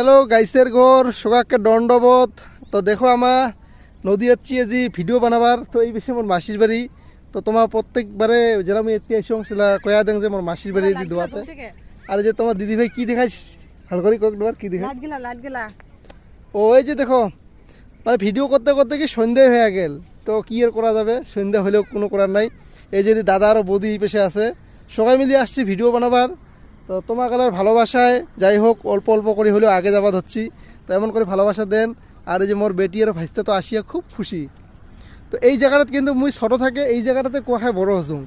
Hello গাইসের ঘর সোগাকে দণ্ডবোধ। তো দেখো আমার নদী যাচ্ছি আজি ভিডিও বানাবার তো এই বেশি মোর মাসির বাড়ি। তো তোমার প্রত্যেকবারে যেরকম আমি এতে আইসং সেটা কয়া দেন যে মোর মাসির বাড়ি দি আছে। আর এই যে তোমার দিদি ভাই কি দেখাইস? হাল করে কক দেবার কি দেখাই ও এই যে দেখো মানে ভিডিও করতে করতে কি সন্ধে হয়ে গেল। তো কি আর করা যাবে? সন্ধে হলেও কোনো করার নাই। এই যে দাদা আর বৌদি এই পেশে আছে। সবাই মিলিয়ে আসছি ভিডিও বানাবার। তো তোমার কালার ভালোবাসায়, যাই হোক, অল্প অল্প করে হলেও আগে যাবা ধরছি। তো এমন করে ভালোবাসা দেন, আর এই যে মোর বেটি আর ভাইস্তে তো আসিয়া খুব খুশি। তো এই জায়গাটাত কিন্তু মুই ছোট থাকে, এই জায়গাটাতে কোথায় বড় হসুং।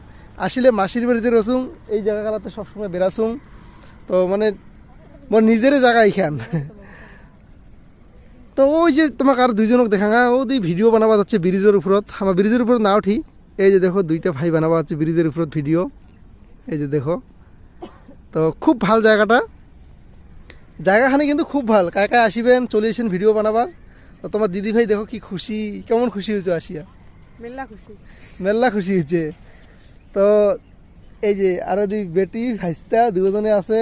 আসলে মাসির বাড়িতে রসুং, এই জায়গাটাতে সবসময় বেড়াছুং তো মানে মোর নিজেরই জায়গা এইখান। তো ওই যে তোমাকে আর দুইজনক দেখা গা ও দি ভিডিও বানাবা যাচ্ছে ব্রিজের উপরত। আমার ব্রিজের উপরত না উঠি এই যে দেখো, দুইটা ভাই বানাবা হচ্ছে ব্রিজের উপরত ভিডিও। এই যে দেখো। তো খুব ভালো জায়গাটা। জায়গাখানি কিন্তু খুব ভালো। কায় কায় আসিবেন চলে এসেন ভিডিও বানাবার। তো তোমার দিদি ভাই দেখো কি খুশি কেমন খুশি হয়েছে আসিয়া? মেলা খুশি। মেলা খুশি হয়েছে। তো এই যে আরও দুই বেটি ভাইস্তা দুজনে আছে।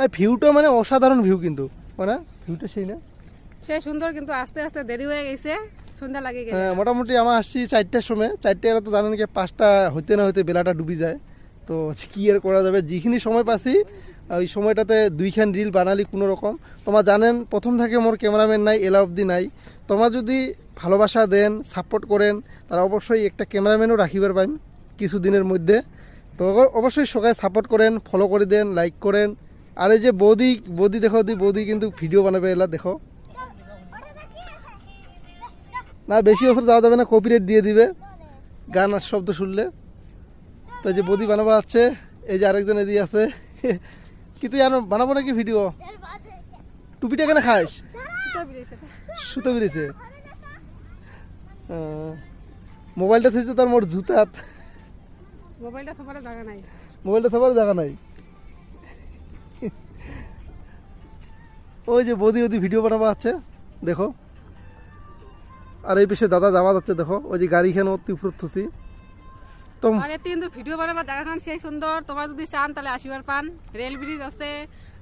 আর ভিউটা মানে অসাধারণ ভিউ কিন্তু। মানে ভিউটা সেই না? সে সুন্দর কিন্তু আস্তে আস্তে দেরি হয়ে গেছে সন্ধ্যা লাগে গেছে। হ্যাঁ মোটামুটি আমার আসছি চারটার সময়। চারটে তো জানেন কি পাঁচটা হইতে না হইতে বেলাটা ডুবি যায়। তো কি আর করা যাবে। যিখিনি সময় পাচ্ছি ওই সময়টাতে দুইখান রিল বানালি কোনো রকম। তোমার জানেন, প্রথম থেকে মোর ক্যামেরাম্যান নাই, এলা অবধি নাই। তোমার যদি ভালোবাসা দেন সাপোর্ট করেন তারা অবশ্যই একটা ক্যামেরাম্যানও রাখিবার পাইম কিছুদিনের মধ্যে। তো অবশ্যই সবাই সাপোর্ট করেন ফলো করে দেন লাইক করেন। আর এই যে বৌদি বৌদি দেখো দি, বৌদি কিন্তু ভিডিও বানাবে, এলা দেখো। না, বেশি বছর যাওয়া যাবে না কপিরাইট দিয়ে দিবে। গান আর শব্দ শুনলে। তো যে বদি বানাবো আছে এই যে আরেকজন এদিকে আছে। কিন্তু জানো বানাবো নাকি ভিডিও টুপিটা কেন খাস? সুতো বেরিয়েছে। মোবাইলটা থেকে তার মোর জুতাত মোবাইলটা সবার জায়গা নাই। মোবাইলটা সবার জায়গা নাই। ওই যে বদি ওদি ভিডিও বানাবো আছে দেখো। আর এই পেশে দাদা যাওয়া যাচ্ছে দেখো। ওই যে গাড়িখানে অতি উপর থুসি। তো আর কিন্তু ভিডিও বানাবার জায়গাখান সেই সুন্দর। তোমার যদি চান তাহলে আসিবার পান। রেল ব্রিজ আছে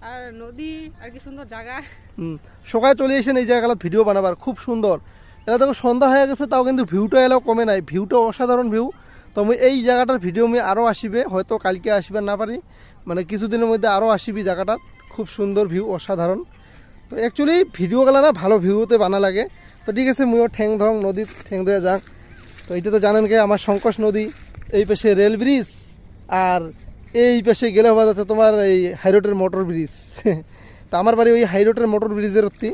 আর নদী আর কি সুন্দর জায়গা। হুম সকালে চলে এসেন এই জায়গাটা ভিডিও বানাবার খুব সুন্দর। এটা দেখো সন্ধ্যা হয়ে গেছে তাও কিন্তু ভিউটা এলাও কমে নাই। ভিউটা অসাধারণ ভিউ। তো আমি এই জায়গাটার ভিডিও আমি আরও আসিবে হয়তো কালকে আসিবার না পারি। মানে কিছুদিনের মধ্যে আরও আসিবি জায়গাটা। খুব সুন্দর ভিউ অসাধারণ। তো অ্যাকচুয়ালি ভিডিওগুলো না ভালো ভিউতে বানা লাগে। তো ঠিক আছে ময়ও ঠ্যাং ধং নদীত ঠ্যাং ধরে যাক। তো এটা তো জানেন কে আমার সংকোষ নদী। এই পাশে রেল ব্রিজ আর এই পাশে গেলে হওয়া যাচ্ছে তোমার এই হাইরোডের মোটর ব্রিজ তো আমার বাড়ি ওই হাইরোডের মোটর ব্রিজের অতি।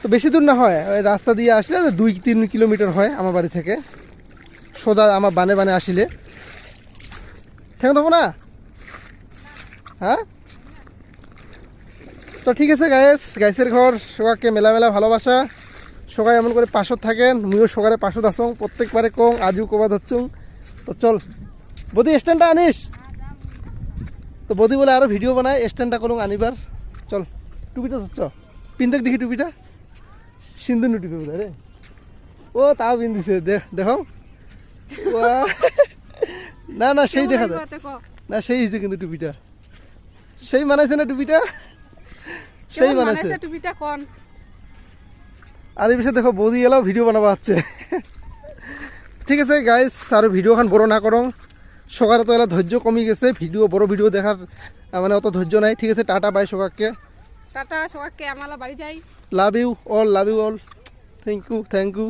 তো বেশি দূর না হয় রাস্তা দিয়ে আসলে দুই তিন কিলোমিটার হয় আমার বাড়ি থেকে। সোজা আমার বানে বানে আসিলে। ঠেং দেবো না। হ্যাঁ? তো ঠিক আছে গায়েস গাইসের ঘর, সবাইকে মেলা মেলা ভালোবাসা। সবাই এমন করে পাশত থাকেন মুইও সকালে পাশত আসং প্রত্যেকবারে কং আজও কবা ধরছুং তো চল বদি স্ট্যান্ডটা আনিস। তো বদি বলে আরও ভিডিও বানায় স্ট্যান্ডটা করুন আনিবার। চল টুপিটা ধরছ? পিনদেক দেখি টুপিটা। সিন্ধু টুপি বোধ রে। ও তাও পিন্দিছে দেখ। দেখো না না সেই দেখা যায়। না সেই হয়েছে কিন্তু টুপিটা। সেই মানাইছে না টুপিটা? সেই মানাইছে বানাইছে টুপিটা কোন? আর এই বিষয়ে দেখো বৌদি এলাও ভিডিও বানাবা হচ্ছে ঠিক আছে গাইস আর ভিডিওখান বড় না করং। সকালে তো এলা ধৈর্য কমি গেছে ভিডিও বড় ভিডিও দেখার মানে অত ধৈর্য নাই। ঠিক আছে টাটা বাই সকাককে টাটা সবাইকে আমালা বাড়ি যাই। Love you all love you all thank you thank you